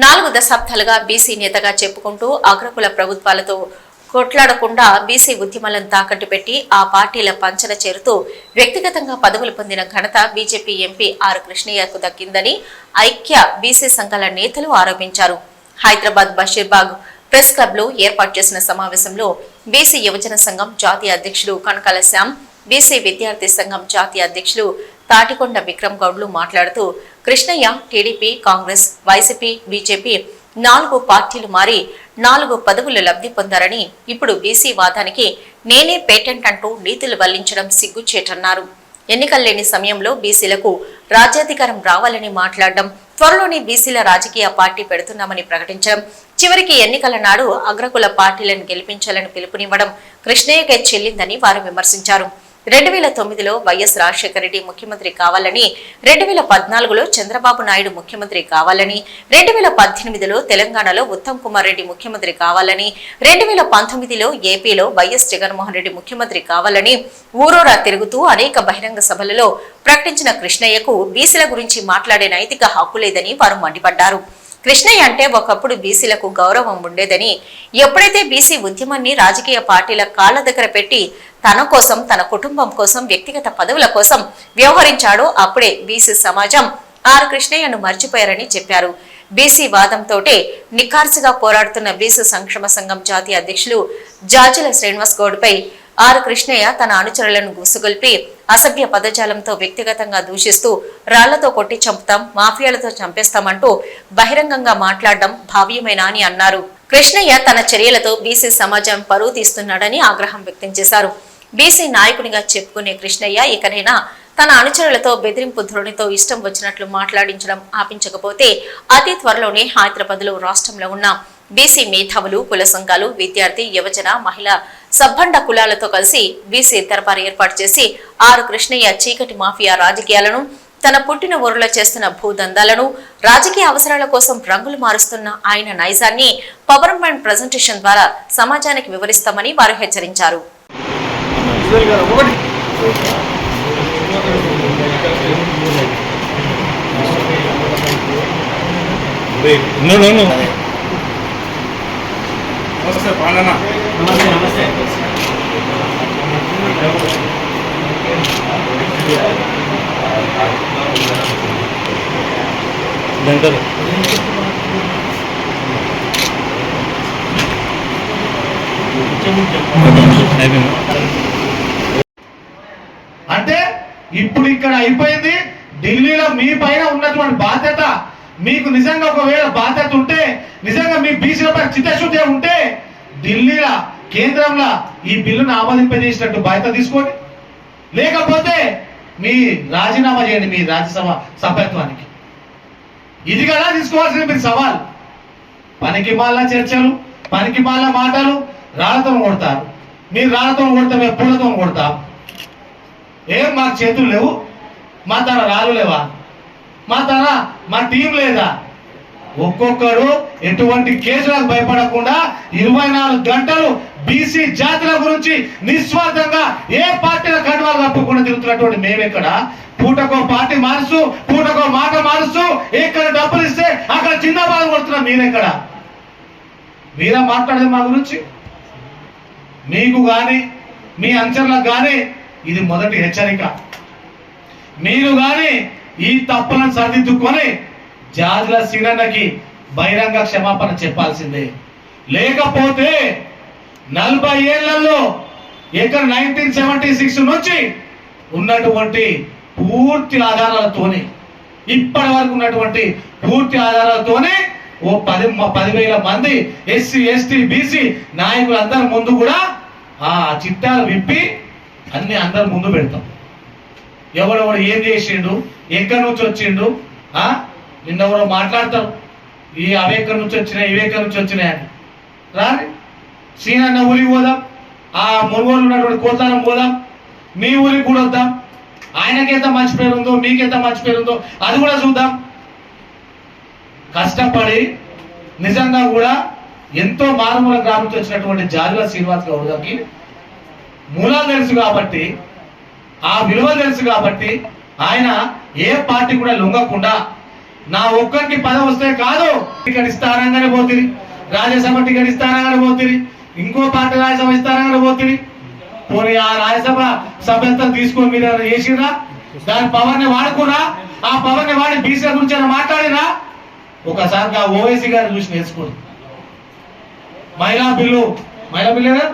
నాలుగు దశాబ్దాలుగా బీసీ నేతగా చెప్పుకుంటూ అగ్రకుల ప్రభుత్వాలతో కొట్లాడకుండా బీసీ ఉద్యమాలను తాకట్టు పెట్టి ఆ పార్టీల పంచన చేరుతూ వ్యక్తిగతంగా పదవులు పొందిన ఘనత బీజేపీ ఎంపీ ఆర్ కృష్ణయ్యకు దక్కిందని ఐక్య బీసీ సంఘాల నేతలు ఆరోపించారు. హైదరాబాద్ బషీర్బాగ్ ప్రెస్ క్లబ్లో ఏర్పాటు చేసిన సమావేశంలో బీసీ యువజన సంఘం జాతీయ అధ్యక్షుడు కనకాల శ్యామ్ బీసీ విద్యార్థి సంఘం జాతీయ అధ్యక్షులు తాటికొండ విక్రమ్ గౌడ్లు మాట్లాడుతూ Krishnaiah TDP Congress YCP BJP నాలుగు పార్టీలు మారి నాలుగు పదవులు లబ్ధి పొందారని ఇప్పుడు బీసీ వాదానికి నేనే పేటెంట్ అంటూ నీతులు వల్లించడం సిగ్గుచేటన్నారు. ఎన్నికలు లేని సమయంలో బీసీలకు రాజ్యాధికారం రావాలని మాట్లాడడం త్వరలోనే బీసీల రాజకీయ పార్టీ పెడుతున్నామని ప్రకటించడం చివరికి ఎన్నికల నాడు అగ్రకుల పార్టీలను గెలిపించాలని పిలుపునివ్వడం కృష్ణయ్యకే చెల్లిందని వారు విమర్శించారు. రెండు వేల తొమ్మిదిలో వైఎస్ రాజశేఖర రెడ్డి ముఖ్యమంత్రి కావాలని రెండు వేల పద్నాలుగులో చంద్రబాబు నాయుడు ముఖ్యమంత్రి కావాలని రెండు వేల పద్దెనిమిదిలో తెలంగాణలో ఉత్తమ్ కుమార్ రెడ్డి ముఖ్యమంత్రి కావాలని రెండు వేల పంతొమ్మిదిలో ఏపీలో వైఎస్ జగన్మోహన్ రెడ్డి ముఖ్యమంత్రి కావాలని ఊరూరా తిరుగుతూ అనేక బహిరంగ సభలలో ప్రకటించిన కృష్ణయ్యకు బీసీల గురించి మాట్లాడే నైతిక హక్కు లేదని వారు మండిపడ్డారు. కృష్ణయ్య అంటే ఒకప్పుడు బీసీలకు గౌరవం ఉండేదని ఎప్పుడైతే బీసీ ఉద్యమాన్ని రాజకీయ పార్టీల కాళ్ళ దగ్గర పెట్టి తన కోసం తన కుటుంబం కోసం వ్యక్తిగత పదవుల కోసం వ్యవహరించాడో అప్పుడే బీసీ సమాజం ఆర్ కృష్ణయ్యను మర్చిపోయారని చెప్పారు. బీసీ వాదంతోటే నిఖార్సుగా పోరాడుతున్న బీసీ సంక్షేమ సంఘం జాతీయ అధ్యక్షులు జాజుల శ్రీనివాస్ గౌడ్పై ఆర్ కృష్ణయ్య తన అనుచరులను గుసగొల్పి అసభ్య పదజాలంతో వ్యక్తిగతంగా దూషిస్తూ రాళ్ళతో కొట్టి చంపుతాం మాఫియాలతో చంపేస్తామంటూ బహిరంగంగా మాట్లాడడం భావ్యమేనా అని అన్నారు. కృష్ణయ్య తన చర్యలతో బీసీ సమాజం పరువు తీస్తున్నాడని ఆగ్రహం వ్యక్తం చేశారు. బీసీ నాయకునిగా చెప్పుకునే కృష్ణయ్య ఇకనైనా తన అనుచరులతో బెదిరింపు ధోరణితో ఇష్టం వచ్చినట్లు మాట్లాడించడం ఆపించకపోతే అతి త్వరలోనే హైదరాబాద్లో రాష్ట్రంలో ఉన్న బీసీ మేధావులు కుల సంఘాలు విద్యార్థి యువజన మహిళా సబ్బండ కులాలతో కలిసి బీసీ దర్బార్ ఏర్పాటు చేసి ఆరు కృష్ణయ్య చీకటి మాఫియా రాజకీయాలను తన పుట్టిన ఊరిలో చేస్తున్న భూదందాలను రాజకీయ అవసరాల కోసం రంగులు మారుస్తున్న ఆయన నైజాన్ని పవర్ పాయింట్ ప్రజెంటేషన్ ద్వారా సమాజానికి వివరిస్తామని వారు హెచ్చరించారు No, no, no. నమస్తే పాలన. నమస్తే నమస్తే. అంటే ఇప్పుడు ఇక్కడ అయిపోయింది ఢిల్లీలో మీ పైన ఉన్నటువంటి బాధ్యత మీకు నిజంగా ఒకవేళ బాధ్యత ఉంటే బీసీలపై చిత్తశుద్ధి ఉంటే ఢిల్లీలో కేంద్రంలో ఈ బిల్లును ఆమోదింపజేసినట్టు బాధ్యత తీసుకోండి. లేకపోతే మీ రాజీనామా చేయండి మీ రాజ్యసభ సభ్యత్వానికి. ఇది కదా తీసుకోవాల్సిన మీరు సవాల్. పనికి మాల చర్చలు పనికి మాల మాటలు రాళ్ళతో కొడతారు. మీరు రాళ్ళతో కొడతాం మేము పూలతో కొడతాం. ఏం మాకు చేతులు లేవు? మా తన రాళ్ళు లేవా? మా తన మా టీం లేదా? ఒక్కొక్కరు ఎటువంటి కేసులకు భయపడకుండా ఇరవై నాలుగు గంటలు బీసీ జాతుల గురించి నిస్వార్థంగా ఏ పార్టీల కండువాలు తప్పకుండా తిరుగుతున్నటువంటి మేమెక్కడ? పూటకో పార్టీ మారుస్తూ పూటకో మాట మారుస్తూ ఎక్కడ డబ్బులు ఇస్తే అక్కడ బాధ కొడుతున్నాం మీరెక్కడ మీరా మాట్లాడేది మా గురించి? మీకు గాని మీ అంచనలకు గాని ఇది మొదటి హెచ్చరిక. మీరు గాని ఈ తప్పులను సరిదిద్దుకొని జాజుల సీనన్నకి బహిరంగ క్షమాపణ చెప్పాల్సిందే. లేకపోతే నలభై ఏళ్ళలో ఇక్కడ నైన్టీన్ సెవెంటీ సిక్స్ నుంచి ఉన్నటువంటి పూర్తి ఆధారాలతోనే ఇప్పటి వరకు ఉన్నటువంటి పూర్తి ఆధారాలతోనే ఓ పది పదివేల మంది ఎస్సీ ఎస్టీ బీసీ నాయకులందరి ముందు కూడా ఆ చిట్టాలు విప్పి అన్ని అందరి ముందు పెడతాం. ఎవడెవడు ఏం చేసిండు? ఎక్కడి నుంచి వచ్చిండు? నిన్న కూడా మాట్లాడతాం. ఈ అవి నుంచి వచ్చినాయి ఇవి నుంచి వచ్చినాయని రాని సీనన్న ఊరికి పోదాం. ఆ మునుగోలు ఉన్నటువంటి కోతారం పోదాం. మీ ఊరికి కూడా వద్దాం. ఆయనకేత మంచి పేరు ఉందో మీకెంత మంచి పేరు ఉందో అది కూడా చూద్దాం. కష్టపడి నిజంగా కూడా ఎంతో మారుమూల గ్రామంతో వచ్చినటువంటి జాజుల శ్రీనివాస్ గౌడ్ గారికి మూలాలు తెలుసు కాబట్టి ఆ విలువ తెలుసు కాబట్టి ఆయన ఏ పార్టీ కూడా లొంగకుండా నా ఒక్కరికి పదం వస్తే కాదు. టికెట్ ఇస్తారంగానే పోతుంది రాజ్యసభ టికెట్ ఇస్తారంగానే పోతుంది ఇంకో పార్టీ రాజ్యసభ ఇస్తారంగానే పోతుంది పోనీ ఆ రాజ్యసభ సభ్యత్వం తీసుకొని మీరు చేసిరా దాని పవర్ని వాడుకున్నా ఆ పవర్ని వాడి బీసీల గురించి మాట్లాడినా ఒకసారి ఆ ఓవైసీ గారు చూసి నేర్చుకోండి. మహిళా బిల్లు. మహిళా బిల్లు